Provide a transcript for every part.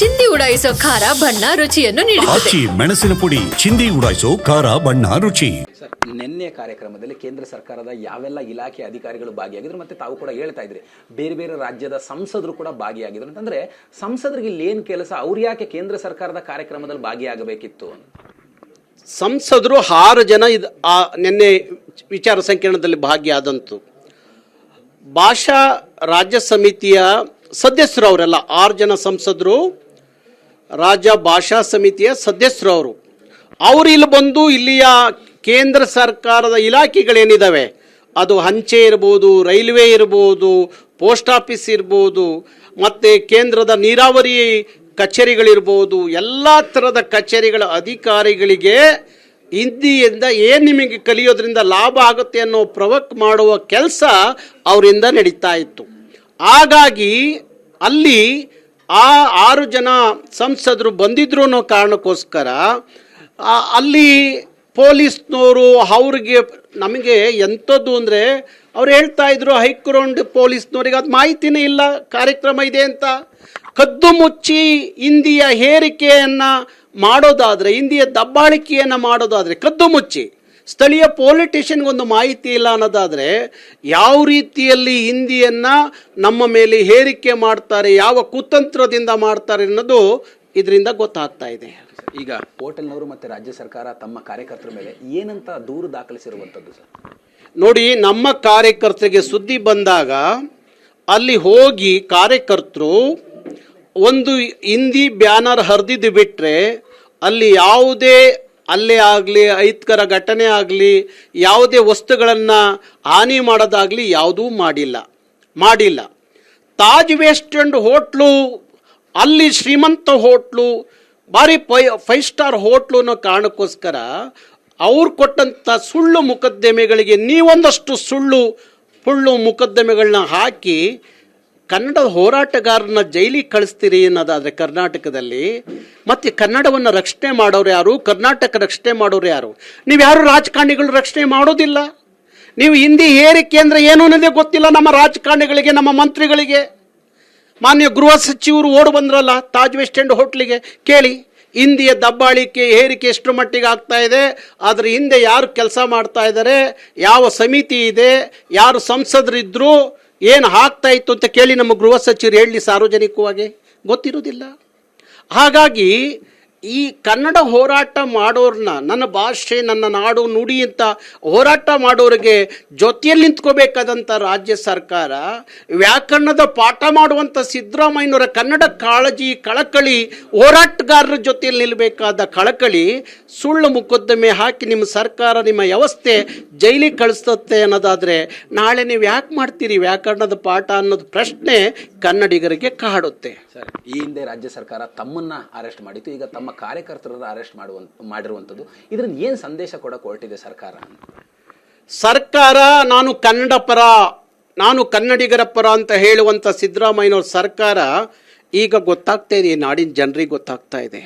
ಚಿಂದಿ ಉಡಾಯಿಸೋ ಖಾರ ಬಣ್ಣ ರುಚಿಯನ್ನು ನೀಡುತ್ತದೆ. ಆಚಿ ಮೆಣಸಿನ ಪುಡಿ ಚಿಂದಿ ಉಡಾಯಿಸೋ ಖಾರ ಬಣ್ಣ ರುಚಿ. ಸರ್ ನಿನ್ನೆ ಕಾರ್ಯಕ್ರಮದಲ್ಲಿ ಕೇಂದ್ರ ಸರ್ಕಾರದ ಯಾವೆಲ್ಲ ಇಲಾಖೆ ಅಧಿಕಾರಿಗಳು ಭಾಗಿಯಾಗಿದ್ರು ಮತ್ತೆ ತಾವು ಕೂಡ ಹೇಳ್ತಾ ಇದ್ರಿ. ಬೇರೆ ಬೇರೆ ರಾಜ್ಯದ ಸಂಸದರು ಕೂಡ ಭಾಗಿಯಾಗಿದ್ರು. ಅಂತಂದ್ರೆ ಸಂಸದರಿಗೆ ಇಲ್ಲಿ ಏನ್ ಕೆಲಸ ಅವ್ರು ಯಾಕೆ ಕೇಂದ್ರ ಸರ್ಕಾರದ ಕಾರ್ಯಕ್ರಮದಲ್ಲಿ ಭಾಗಿಯಾಗಬೇಕಿತ್ತು? ಸಂಸದರು ಆರು ಜನ ಇದು ಆ ನಿನ್ನೆ ವಿಚಾರ ಸಂಕಿರಣದಲ್ಲಿ ಭಾಗಿಯಾದಂತು. ಭಾಷಾ ರಾಜ್ಯ ಸಮಿತಿಯ ಸದಸ್ಯರು ಅವರೆಲ್ಲ ಆರು ಜನ ಸಂಸದರು ರಾಜ್ಯ ಭಾಷಾ ಸಮಿತಿಯ ಸದಸ್ಯರು ಅವರು ಅವರು ಇಲ್ಲಿ ಬಂದು ಇಲ್ಲಿಯ ಕೇಂದ್ರ ಸರ್ಕಾರದ ಇಲಾಖೆಗಳೇನಿದ್ದಾವೆ ಅದು ಅಂಚೆ ಇರ್ಬೋದು, ರೈಲ್ವೆ ಇರ್ಬೋದು, ಪೋಸ್ಟ್ ಆಫೀಸ್ ಇರ್ಬೋದು, ಮತ್ತು ಕೇಂದ್ರದ ನೀರಾವರಿ ಕಚೇರಿಗಳಿರ್ಬೋದು, ಎಲ್ಲ ಥರದ ಕಚೇರಿಗಳ ಅಧಿಕಾರಿಗಳಿಗೆ ಹಿಂದಿಯಿಂದ ಏನು ನಿಮಗೆ ಕಲಿಯೋದ್ರಿಂದ ಲಾಭ ಆಗುತ್ತೆ ಅನ್ನೋ ಪ್ರವಕ್ ಮಾಡುವ ಕೆಲಸ ಅವರಿಂದ ನಡೀತಾ ಇತ್ತು. ಹಾಗಾಗಿ ಅಲ್ಲಿ ಆ ಆರು ಜನ ಸಂಸದರು ಬಂದಿದ್ರು ಅನ್ನೋ ಕಾರಣಕ್ಕೋಸ್ಕರ ಅಲ್ಲಿ ಪೊಲೀಸ್ನವರು ಅವ್ರಿಗೆ ನಮಗೆ ಎಂಥದ್ದು ಅಂದರೆ ಅವ್ರು ಹೇಳ್ತಾ ಇದ್ರು ಹೈಕ್ರೌಂಡ್ ಪೊಲೀಸ್ನವ್ರಿಗೆ ಅದು ಮಾಹಿತಿನೇ ಇಲ್ಲ, ಕಾರ್ಯಕ್ರಮ ಇದೆ ಅಂತ. ಕದ್ದು ಮುಚ್ಚಿ ಹಿಂದಿಯ ಹೇರಿಕೆಯನ್ನು ಮಾಡೋದಾದರೆ, ಹಿಂದಿಯ ದಬ್ಬಾಳಿಕೆಯನ್ನು ಮಾಡೋದಾದರೆ ಕದ್ದು ಮುಚ್ಚಿ. ಸ್ಥಳೀಯ ಪೊಲಿಟಿಷಿಯನ್ಗೊಂದು ಮಾಹಿತಿ ಇಲ್ಲ ಅನ್ನೋದಾದರೆ ಯಾವ ರೀತಿಯಲ್ಲಿ ಹಿಂದಿಯನ್ನು ನಮ್ಮ ಮೇಲೆ ಹೇರಿಕೆ ಮಾಡ್ತಾರೆ ಯಾವ ಕುತಂತ್ರದಿಂದ ಮಾಡ್ತಾರೆ ಅನ್ನೋದು ಇದರಿಂದ ಗೊತ್ತಾಗ್ತಾ ಇದೆ. ಈಗ ಹೋಟೆಲ್ನವರು ಮತ್ತು ರಾಜ್ಯ ಸರ್ಕಾರ ತಮ್ಮ ಕಾರ್ಯಕರ್ತರ ಮೇಲೆ ಏನಂತ ದೂರು ದಾಖಲಿಸಿರುವಂಥದ್ದು ಸರ್? ನೋಡಿ ನಮ್ಮ ಕಾರ್ಯಕರ್ತರಿಗೆ ಸುದ್ದಿ ಬಂದಾಗ ಅಲ್ಲಿ ಹೋಗಿ ಕಾರ್ಯಕರ್ತರು ಒಂದು ಹಿಂದಿ ಬ್ಯಾನರ್ ಹರಿದಿದ್ದು ಬಿಟ್ಟರೆ ಅಲ್ಲಿ ಯಾವುದೇ ಅಲ್ಲೇ ಆಗಲಿ, ಐತ್ಕರ ಘಟನೆ ಆಗಲಿ, ಯಾವುದೇ ವಸ್ತುಗಳನ್ನು ಹಾನಿ ಮಾಡೋದಾಗಲಿ ಯಾವುದೂ ಮಾಡಿಲ್ಲ. ಮಾಡಿಲ್ಲ. ತಾಜ್ ವೆಸ್ಟ್ ಅಂಡ್ ಹೋಟ್ಲು, ಅಲ್ಲಿ ಶ್ರೀಮಂತ ಹೋಟ್ಲು, ಭಾರಿ ಫೈ, ಫೈವ್ ಸ್ಟಾರ್ ಹೋಟ್ಲು ಅನ್ನೋ ಕಾರಣಕ್ಕೋಸ್ಕರ ಅವ್ರು ಕೊಟ್ಟಂಥ ಸುಳ್ಳು ಮುಕದ್ದಮೆಗಳಿಗೆ ನೀವೊಂದಷ್ಟು ಸುಳ್ಳು ಸುಳ್ಳು ಮುಕದ್ದಮೆಗಳನ್ನ ಹಾಕಿ ಕನ್ನಡ ಹೋರಾಟಗಾರನ ಜೈಲಿಗೆ ಕಳಿಸ್ತೀರಿ ಅನ್ನೋದಾದರೆ ಕರ್ನಾಟಕದಲ್ಲಿ, ಮತ್ತೆ ಕನ್ನಡವನ್ನು ರಕ್ಷಣೆ ಮಾಡೋರು ಯಾರು? ಕರ್ನಾಟಕ ರಕ್ಷಣೆ ಮಾಡೋರು ಯಾರು? ನೀವು ಯಾರು ರಾಜಕಾರಣಿಗಳು ರಕ್ಷಣೆ ಮಾಡೋದಿಲ್ಲ? ನೀವು ಹಿಂದಿ ಹೇರಿಕೆ ಅಂದರೆ ಏನು ಅನ್ನೋದೇ ಗೊತ್ತಿಲ್ಲ ನಮ್ಮ ರಾಜಕಾರಣಿಗಳಿಗೆ, ನಮ್ಮ ಮಂತ್ರಿಗಳಿಗೆ. ಮಾನ್ಯ ಗೃಹ ಸಚಿವರು ಓಡಿ ಬಂದ್ರಲ್ಲ, ತಾಜ್ ವೆಸ್ಟ್ ಎಂಡ್ ಹೋಟ್ಲಿಗೆ. ಕೇಳಿ, ಹಿಂದಿಯ ದಬ್ಬಾಳಿಕೆ, ಏರಿಕೆ ಎಷ್ಟು ಮಟ್ಟಿಗೆ ಆಗ್ತಾ ಇದೆ? ಅದ್ರ ಹಿಂದೆ ಯಾರು ಕೆಲಸ ಮಾಡ್ತಾ ಇದ್ದಾರೆ? ಯಾವ ಸಮಿತಿ ಇದೆ? ಯಾರು ಸಂಸದರಿದ್ರು? ಏನು ಆಗ್ತಾ ಇತ್ತು ಅಂತ ಕೇಳಿ ನಮ್ಮ ಗೃಹ ಸಚಿವರು ಹೇಳಿ ಸಾರ್ವಜನಿಕವಾಗಿ? ಗೊತ್ತಿರೋದಿಲ್ಲ ಹಾಗಾಗಿ ಈ ಕನ್ನಡ ಹೋರಾಟ ಮಾಡೋರನ್ನ ನನ್ನ ಭಾಷೆ, ನನ್ನ ನಾಡು, ನುಡಿ ಅಂತ ಹೋರಾಟ ಮಾಡೋರಿಗೆ ಜೊತೆಯಲ್ಲಿ ನಿಂತ್ಕೋಬೇಕಾದಂಥ ರಾಜ್ಯ ಸರ್ಕಾರ, ವ್ಯಾಕರಣದ ಪಾಠ ಮಾಡುವಂಥ ಸಿದ್ದರಾಮಯ್ಯನವರ ಕನ್ನಡ ಕಾಳಜಿ, ಕಳಕಳಿ, ಹೋರಾಟಗಾರರ ಜೊತೆಯಲ್ಲಿ ನಿಲ್ಲಬೇಕಾದ ಕಳಕಳಿ, ಸುಳ್ಳು ಮುಕದ್ದಮೆ ಹಾಕಿ ನಿಮ್ಮ ಸರ್ಕಾರ, ನಿಮ್ಮ ವ್ಯವಸ್ಥೆ ಜೈಲಿಗೆ ಕಳಿಸ್ತತ್ತೆ ಅನ್ನೋದಾದರೆ ನಾಳೆ ನೀವು ಯಾಕೆ ಮಾಡ್ತೀರಿ? ವ್ಯಾಕರಣದ ಪಾಠ ಅನ್ನೋದು ಪ್ರಶ್ನೆ ಕನ್ನಡಿಗರಿಗೆ ಕಾಡುತ್ತೆ. ಸರ್, ಈ ಹಿಂದೆ ರಾಜ್ಯ ಸರ್ಕಾರ ತಮ್ಮನ್ನ ಅರೆಸ್ಟ್ ಮಾಡಿತ್ತು. ಈಗ ತಮ್ಮ ಕಾರ್ಯಕರ್ತರನ್ನ ಅರೆಸ್ಟ್ ಮಾಡುವಂತ ಮಾಡಿರುವಂಥದ್ದು. ಇದರಿಂದ ಏನು ಸಂದೇಶ ಕೊಡಕ್ಕೆ ಹೊರಟಿದೆ ಸರ್ಕಾರ? ಸರ್ಕಾರ, ನಾನು ಕನ್ನಡ ಪರ, ನಾನು ಕನ್ನಡಿಗರ ಪರ ಅಂತ ಹೇಳುವಂಥ ಸಿದ್ದರಾಮಯ್ಯನವ್ರ ಸರ್ಕಾರ ಈಗ ಗೊತ್ತಾಗ್ತಾ ಇದೆ, ಈ ನಾಡಿನ ಜನರಿಗೆ ಗೊತ್ತಾಗ್ತಾ ಇದೆ.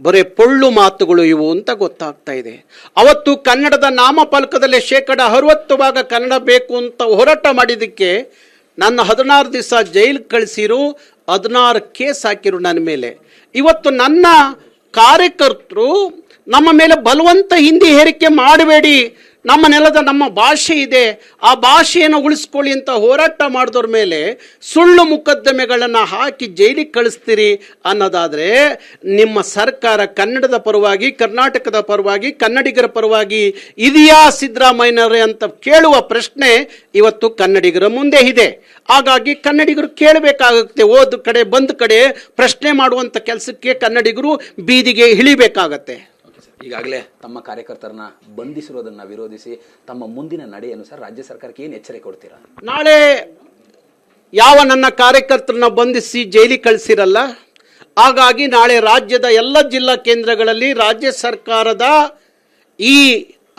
ಬರೀ ಪೊಳ್ಳು ಮಾತುಗಳು ಇವು ಅಂತ ಗೊತ್ತಾಗ್ತಾ ಇದೆ. ಅವತ್ತು ಕನ್ನಡದ ನಾಮಫಲಕದಲ್ಲಿ ಶೇಕಡ ಅರವತ್ತು ಭಾಗ ಕನ್ನಡ ಬೇಕು ಅಂತ ಹೋರಾಟ ಮಾಡಿದ್ದಕ್ಕೆ ನನ್ನ ಹದಿನಾರು ದಿವಸ ಜೈಲಿಗೆ ಕಳಿಸಿರು, ಹದಿನಾರು ಕೇಸ್ ಹಾಕಿರು ನನ್ನ ಮೇಲೆ. ಇವತ್ತು ನನ್ನ ಕಾರ್ಯಕರ್ತರು ನಮ್ಮ ಮೇಲೆ ಬಲವಂತ ಹಿಂದಿ ಹೇರಿಕೆ ಮಾಡಬೇಡಿ. ನಮ್ಮ ನೆಲದ ನಮ್ಮ ಭಾಷೆ ಇದೆ. ಆ ಭಾಷೆಯನ್ನು ಉಳಿಸ್ಕೊಳ್ಳಿ ಅಂತ ಹೋರಾಟ ಮಾಡಿದವ್ರ ಮೇಲೆ ಸುಳ್ಳು ಮುಕದ್ದಮೆಗಳನ್ನು ಹಾಕಿ ಜೈಲಿಗೆ ಕಳಿಸ್ತೀರಿ ಅನ್ನೋದಾದರೆ ನಿಮ್ಮ ಸರ್ಕಾರ ಕನ್ನಡದ ಪರವಾಗಿ, ಕರ್ನಾಟಕದ ಪರವಾಗಿ, ಕನ್ನಡಿಗರ ಪರವಾಗಿ ಇದೆಯಾ ಸಿದ್ದರಾಮಯ್ಯನವರೇ ಅಂತ ಕೇಳುವ ಪ್ರಶ್ನೆ ಇವತ್ತು ಕನ್ನಡಿಗರ ಮುಂದೆ ಇದೆ. ಹಾಗಾಗಿ ಕನ್ನಡಿಗರು ಕೇಳಬೇಕಾಗುತ್ತೆ. ಓದ್ ಕಡೆ, ಬಂದ ಕಡೆ ಪ್ರಶ್ನೆ ಮಾಡುವಂಥ ಕೆಲಸಕ್ಕೆ ಕನ್ನಡಿಗರು ಬೀದಿಗೆ ಇಳಿಬೇಕಾಗತ್ತೆ. ಈಗಾಗಲೇ ತಮ್ಮ ಕಾರ್ಯಕರ್ತರನ್ನ ಬಂಧಿಸಿರೋದನ್ನ ವಿರೋಧಿಸಿ ತಮ್ಮ ಮುಂದಿನ ನಡೆಯನ್ನು ಸರ್ ರಾಜ್ಯ ಸರ್ಕಾರಕ್ಕೆ ಏನು ಎಚ್ಚರಿಕೆ ಕೊಡ್ತೀರಾ? ನಾಳೆ ಯಾವ ನನ್ನ ಕಾರ್ಯಕರ್ತರನ್ನ ಬಂಧಿಸಿ ಜೈಲಿಗೆ ಕಳಿಸಿರಲ್ಲ, ಹಾಗಾಗಿ ನಾಳೆ ರಾಜ್ಯದ ಎಲ್ಲ ಜಿಲ್ಲಾ ಕೇಂದ್ರಗಳಲ್ಲಿ ರಾಜ್ಯ ಸರ್ಕಾರದ ಈ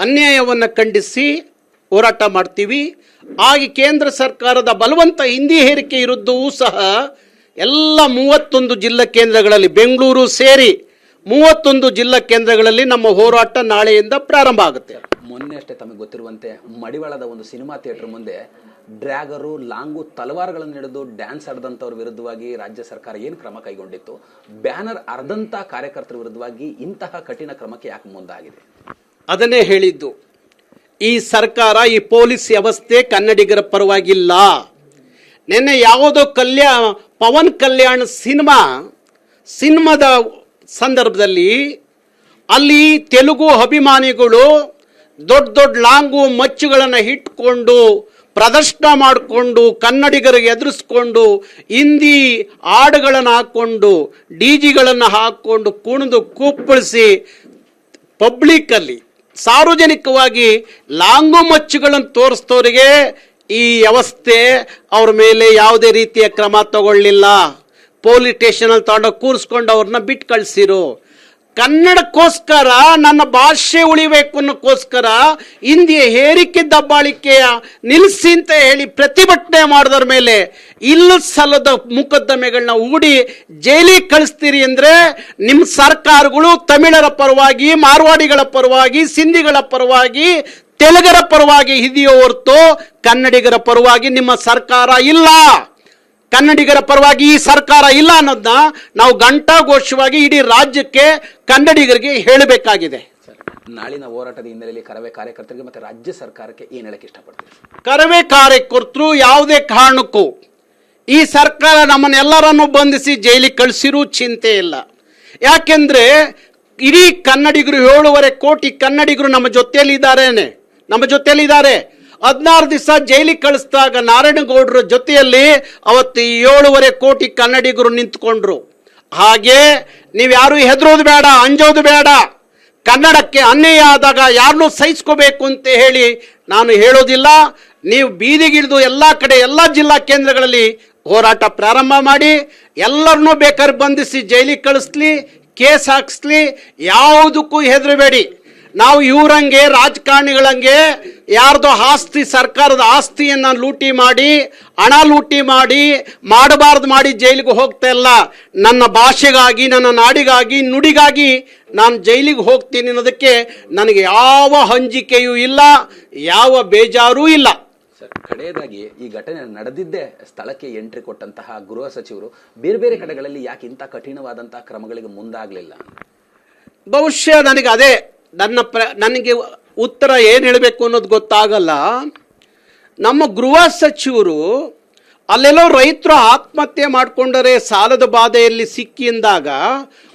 ಅನ್ಯಾಯವನ್ನು ಖಂಡಿಸಿ ಹೋರಾಟ ಮಾಡ್ತೀವಿ. ಹಾಗೆ ಕೇಂದ್ರ ಸರ್ಕಾರದ ಬಲವಂತ ಹಿಂದಿ ಹೇರಿಕೆ ವಿರುದ್ಧವೂ ಸಹ ಎಲ್ಲ ಮೂವತ್ತೊಂದು ಜಿಲ್ಲಾ ಕೇಂದ್ರಗಳಲ್ಲಿ ಬೆಂಗಳೂರು ಸೇರಿ ಮೂವತ್ತೊಂದು ಜಿಲ್ಲಾ ಕೇಂದ್ರಗಳಲ್ಲಿ ನಮ್ಮ ಹೋರಾಟ ನಾಳೆಯಿಂದ ಪ್ರಾರಂಭ ಆಗುತ್ತೆ. ಮೊನ್ನೆ ಅಷ್ಟೇ ತಮಗೆ ಗೊತ್ತಿರುವಂತೆ ಮಡಿವಾಳದ ಒಂದು ಸಿನಿಮಾ ಥಿಯೇಟರ್ ಮುಂದೆ ಡ್ರ್ಯಾಗರು ಲಾಂಗು ತಲವಾರುಗಳನ್ನು ಹಿಡಿದು ಡ್ಯಾನ್ಸ್ ಆಡದಂಥವ್ರ ವಿರುದ್ಧವಾಗಿ ರಾಜ್ಯ ಸರ್ಕಾರ ಏನು ಕ್ರಮ ಕೈಗೊಂಡಿತ್ತು? ಬ್ಯಾನರ್ ಅರ್ಧಂಥ ಕಾರ್ಯಕರ್ತರ ವಿರುದ್ಧವಾಗಿ ಇಂತಹ ಕಠಿಣ ಕ್ರಮಕ್ಕೆ ಯಾಕೆ ಮುಂದಾಗಿದೆ? ಅದನ್ನೇ ಹೇಳಿದ್ದು ಈ ಸರ್ಕಾರ ಈ ಪೊಲೀಸ್ ವ್ಯವಸ್ಥೆ ಕನ್ನಡಿಗರ ಪರವಾಗಿಲ್ಲ. ನಿನ್ನೆ ಯಾವುದೋ ಕಲ್ಯಾಣ ಪವನ್ ಕಲ್ಯಾಣ್ ಸಿನಿಮಾ ಸಿನಿಮಾದ ಸಂದರ್ಭದಲ್ಲಿ ಅಲ್ಲಿ ತೆಲುಗು ಅಭಿಮಾನಿಗಳು ದೊಡ್ಡ ದೊಡ್ಡ ಲಾಂಗು ಮಚ್ಚುಗಳನ್ನು ಇಟ್ಕೊಂಡು ಪ್ರದರ್ಶನ ಮಾಡಿಕೊಂಡು ಕನ್ನಡಿಗರಿಗೆ ಎದುರಿಸ್ಕೊಂಡು ಹಿಂದಿ ಹಾಡುಗಳನ್ನು ಹಾಕ್ಕೊಂಡು ಡಿ ಜಿಗಳನ್ನು ಹಾಕ್ಕೊಂಡು ಕುಣಿದು ಕೂಪ್ಪಳಿಸಿ ಪಬ್ಲಿಕ್ಕಲ್ಲಿ ಸಾರ್ವಜನಿಕವಾಗಿ ಲಾಂಗು ಮಚ್ಚುಗಳನ್ನು ತೋರಿಸ್ತವರಿಗೆ ಈ ವ್ಯವಸ್ಥೆ ಅವ್ರ ಮೇಲೆ ಯಾವುದೇ ರೀತಿಯ ಕ್ರಮ ತಗೊಳ್ಳಿಲ್ಲ. ಪೊಲೀಸ್ ಸ್ಟೇಷನಲ್ಲಿ ತಗೊಂಡೋಗಿ ಕೂರಿಸ್ಕೊಂಡು ಅವ್ರನ್ನ ಬಿಟ್ಟು ಕಳಿಸಿರು. ಕನ್ನಡಕ್ಕೋಸ್ಕರ ನನ್ನ ಭಾಷೆ ಉಳಿಬೇಕು ಅನ್ನೋಕ್ಕೋಸ್ಕರ ಹಿಂದಿಯ ಹೇರಿಕೆ ದಬ್ಬಾಳಿಕೆಯ ನಿಲ್ಲಿಸಿ ಅಂತ ಹೇಳಿ ಪ್ರತಿಭಟನೆ ಮಾಡಿದ್ರ ಮೇಲೆ ಇಲ್ಲ ಸಲ್ಲದ ಮುಕದ್ದಮೆಗಳನ್ನ ಹೂಡಿ ಜೈಲಿಗೆ ಕಳಿಸ್ತೀರಿ ಅಂದರೆ ನಿಮ್ಮ ಸರ್ಕಾರಗಳು ತಮಿಳರ ಪರವಾಗಿ, ಮಾರ್ವಾಡಿಗಳ ಪರವಾಗಿ, ಸಿಂಧಿಗಳ ಪರವಾಗಿ, ತೆಲುಗರ ಪರವಾಗಿ ಇದೆಯೋ ಹೊರತು ಕನ್ನಡಿಗರ ಪರವಾಗಿ ನಿಮ್ಮ ಸರ್ಕಾರ ಇಲ್ಲ. ಕನ್ನಡಿಗರ ಪರವಾಗಿ ಈ ಸರ್ಕಾರ ಇಲ್ಲ ಅನ್ನೋದನ್ನ ನಾವು ಘಂಟಾಘೋಷವಾಗಿ ಇಡೀ ರಾಜ್ಯಕ್ಕೆ ಕನ್ನಡಿಗರಿಗೆ ಹೇಳಬೇಕಾಗಿದೆ. ನಾಳಿನ ಹೋರಾಟದ ಹಿನ್ನೆಲೆಯಲ್ಲಿ ಕರವೇ ಕಾರ್ಯಕರ್ತರಿಗೆ ಮತ್ತೆ ರಾಜ್ಯ ಸರ್ಕಾರಕ್ಕೆ ಏನು ಹೇಳಕ್ಕೆ ಇಷ್ಟಪಡ್ತೀವಿ ಕರವೇ ಕಾರ್ಯಕರ್ತರು ಯಾವುದೇ ಕಾರಣಕ್ಕೂ ಈ ಸರ್ಕಾರ ನಮ್ಮನ್ನೆಲ್ಲರನ್ನು ಬಂಧಿಸಿ ಜೈಲಿಗೆ ಕಳಿಸಿರೂ ಚಿಂತೆ ಇಲ್ಲ. ಯಾಕೆಂದ್ರೆ ಇಡೀ ಕನ್ನಡಿಗರು ಏಳುವರೆ ಕೋಟಿ ಕನ್ನಡಿಗರು ನಮ್ಮ ಜೊತೆಯಲ್ಲಿ ಇದ್ದಾರೇನೆ ನಮ್ಮ ಜೊತೆಯಲ್ಲಿ ಇದ್ದಾರೆ ಹದಿನಾರು ದಿವಸ ಜೈಲಿಗೆ ಕಳಿಸಿದಾಗ ನಾರಾಯಣಗೌಡರ ಜೊತೆಯಲ್ಲಿ ಅವತ್ತು ಏಳುವರೆ ಕೋಟಿ ಕನ್ನಡಿಗರು ನಿಂತ್ಕೊಂಡ್ರು. ಹಾಗೆ ನೀವ್ಯಾರು ಹೆದರೋದು ಬೇಡ, ಅಂಜೋದು ಬೇಡ. ಕನ್ನಡಕ್ಕೆ ಅನ್ಯಾಯ ಆದಾಗ ಯಾರನ್ನೂ ಸಹಿಸ್ಕೋಬೇಕು ಅಂತ ಹೇಳಿ ನಾನು ಹೇಳೋದಿಲ್ಲ. ನೀವು ಬೀದಿಗಿಳಿದು ಎಲ್ಲ ಕಡೆ, ಎಲ್ಲ ಜಿಲ್ಲಾ ಕೇಂದ್ರಗಳಲ್ಲಿ ಹೋರಾಟ ಪ್ರಾರಂಭ ಮಾಡಿ, ಎಲ್ಲರನ್ನೂ ಬೇಕಾದ್ರೆ ಬಂಧಿಸಿ ಜೈಲಿಗೆ ಕಳಿಸ್ಲಿ, ಕೇಸ್ ಹಾಕಿಸ್ಲಿ, ಯಾವುದಕ್ಕೂ ಹೆದರಬೇಡಿ. ನಾವು ಇವರಂಗೆ ರಾಜಕಾರಣಿಗಳಂಗೆ ಯಾರ್ದೋ ಆಸ್ತಿ ಸರ್ಕಾರದ ಆಸ್ತಿಯನ್ನ ಲೂಟಿ ಮಾಡಿ ಹಣ ಲೂಟಿ ಮಾಡಿ ಮಾಡಬಾರ್ದು ಮಾಡಿ ಜೈಲಿಗೆ ಹೋಗ್ತಾ ಇಲ್ಲ. ನನ್ನ ಭಾಷೆಗಾಗಿ ನನ್ನ ನಾಡಿಗಾಗಿ ನುಡಿಗಾಗಿ ನಾನು ಜೈಲಿಗೆ ಹೋಗ್ತೀನಿ ಅನ್ನೋದಕ್ಕೆ ನನಗೆ ಯಾವ ಹಂಜಿಕೆಯೂ ಇಲ್ಲ ಯಾವ ಬೇಜಾರೂ ಇಲ್ಲ. ಕಡೆಯದಾಗಿ ಈ ಘಟನೆ ನಡೆದಿದ್ದೇ ಸ್ಥಳಕ್ಕೆ ಎಂಟ್ರಿ ಕೊಟ್ಟಂತಹ ಗೃಹ ಸಚಿವರು ಬೇರೆ ಬೇರೆ ಕಡೆಗಳಲ್ಲಿ ಯಾಕೆ ಇಂಥ ಕಠಿಣವಾದಂತಹ ಕ್ರಮಗಳಿಗೆ ಮುಂದಾಗಲಿಲ್ಲ? ಬಹುಶಃ ನನಗೆ ಅದೇ ನನ್ನ ಪ್ರ, ನನಗೆ ಉತ್ತರ ಏನು ಹೇಳಬೇಕು ಅನ್ನೋದು ಗೊತ್ತಾಗಲ್ಲ. ನಮ್ಮ ಗೃಹ ಸಚಿವರು ಅಲ್ಲೆಲ್ಲೋ ರೈತರು ಆತ್ಮಹತ್ಯೆ ಮಾಡಿಕೊಂಡರೆ ಸಾಲದ ಬಾಧೆಯಲ್ಲಿ ಸಿಕ್ಕಿಂದಾಗ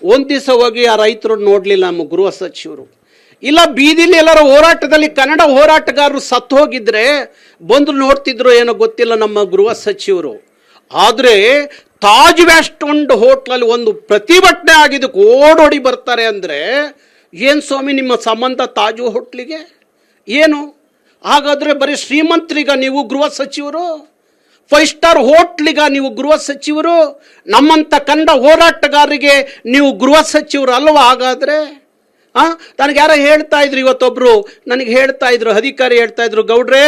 ಒಂದು ದಿವಸ ಹೋಗಿ ಆ ರೈತರು ನೋಡಲಿಲ್ಲ ನಮ್ಮ ಗೃಹ ಸಚಿವರು. ಇಲ್ಲ ಬೀದಿಲಿ ಎಲ್ಲರ ಹೋರಾಟದಲ್ಲಿ ಕನ್ನಡ ಹೋರಾಟಗಾರರು ಸತ್ತು ಹೋಗಿದ್ರೆ ಬಂದು ನೋಡ್ತಿದ್ರು ಏನೋ ಗೊತ್ತಿಲ್ಲ ನಮ್ಮ ಗೃಹ ಸಚಿವರು. ಆದರೆ ತಾಜ್ ವ್ಯಾಸ್ಟ್ ಒಂದು ಹೋಟ್ಲಲ್ಲಿ ಒಂದು ಪ್ರತಿಭಟನೆ ಆಗಿದ್ದಕ್ಕೆ ಓಡೋಡಿ ಬರ್ತಾರೆ ಅಂದರೆ ಏನು ಸ್ವಾಮಿ, ನಿಮ್ಮ ಸಂಬಂಧ ತಾಜು ಹೋಟ್ಲಿಗೆ? ಏನು? ಹಾಗಾದರೆ ಬರೀ ಶ್ರೀಮಂತರಿಗ ನೀವು ಗೃಹ ಸಚಿವರು? ಫೈವ್ ಸ್ಟಾರ್ ಹೋಟ್ಲಿಗ ನೀವು ಗೃಹ ಸಚಿವರು? ನಮ್ಮಂಥ ಕಂಡ ಹೋರಾಟಗಾರರಿಗೆ ನೀವು ಗೃಹ ಸಚಿವರು ಅಲ್ವಾ ಹಾಗಾದರೆ? ಹಾಂ ನನಗೆ ಯಾರೋ ಹೇಳ್ತಾ ಇದ್ರು ಇವತ್ತೊಬ್ಬರು ನನಗೆ ಹೇಳ್ತಾ ಇದ್ರು, ಅಧಿಕಾರಿ ಹೇಳ್ತಾ ಇದ್ರು, ಗೌಡ್ರೆ,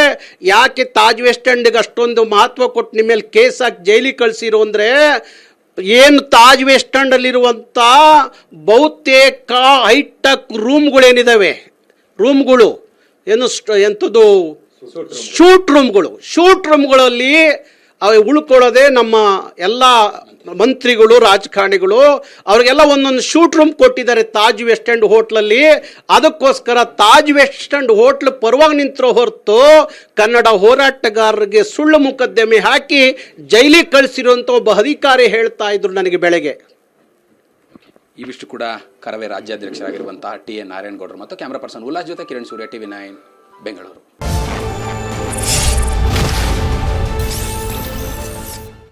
ಯಾಕೆ ತಾಜ್ ವೆಸ್ಟ್ ಎಂಡ್ಗೆ ಅಷ್ಟೊಂದು ಮಹತ್ವ ಕೊಟ್ಟು ನಿಮ್ಮ ಮೇಲೆ ಕೇಸ್ ಹಾಕಿ ಜೈಲಿಗೆ ಕಳಿಸಿರು ಅಂದರೆ ಏನು ತಾಜ್ ವೆಸ್ಟ್ ಎಂಡಲ್ಲಿರುವಂಥ ಬಹುತೇಕ ಹೈಟೆಕ್ ರೂಮ್ಗಳೇನಿದ್ದಾವೆ ರೂಮ್ಗಳು. ಏನು ಸ್ಟ್- ಎಂಥದ್ದು ಶೂಟ್ ರೂಮ್ಗಳು. ಶೂಟ್ ರೂಮ್ಗಳಲ್ಲಿ ಅವು ಉಳ್ಕೊಳ್ಳೋದೇ ನಮ್ಮ ಎಲ್ಲ ಮಂತ್ರಿಗಳು, ರಾಜಕಾರಣಿಗಳು, ಅವ್ರಿಗೆಲ್ಲ ಒಂದೊಂದು ಶೂಟ್ ರೂಮ್ ಕೊಟ್ಟಿದ್ದಾರೆ ತಾಜ್ ವೆಸ್ಟ್ ಎಂಡ್ ಹೋಟ್ಲಲ್ಲಿ. ಅದಕ್ಕೋಸ್ಕರ ತಾಜ್ ವೆಸ್ಟ್ ಎಂಡ್ ಹೋಟ್ಲ್ ಪರವಾಗಿ ನಿಂತಿರೋ ಹೊರತು ಕನ್ನಡ ಹೋರಾಟಗಾರರಿಗೆ ಸುಳ್ಳು ಮುಕದ್ದಮೆ ಹಾಕಿ ಜೈಲಿ ಕಳಿಸಿರುವಂಥ ಒಬ್ಬ ಅಧಿಕಾರಿ ಹೇಳ್ತಾ ಇದ್ರು ನನಗೆ ಬೆಳಗ್ಗೆ. ಇವಿಷ್ಟು ಕೂಡ ಕರವೇ ರಾಜ್ಯಾಧ್ಯಕ್ಷರಾಗಿರುವಂತಹ ಟಿ ಎ ನಾರಾಯಣಗೌಡರು ಮತ್ತು ಕ್ಯಾಮರಾ ಪರ್ಸನ್ ಉಲ್ಲಾಸ್ ಜೊತೆ ಕಿರಣ್ ಸೂರ್ಯ ಟಿವಿ ನೈನ್, ಬೆಂಗಳೂರು.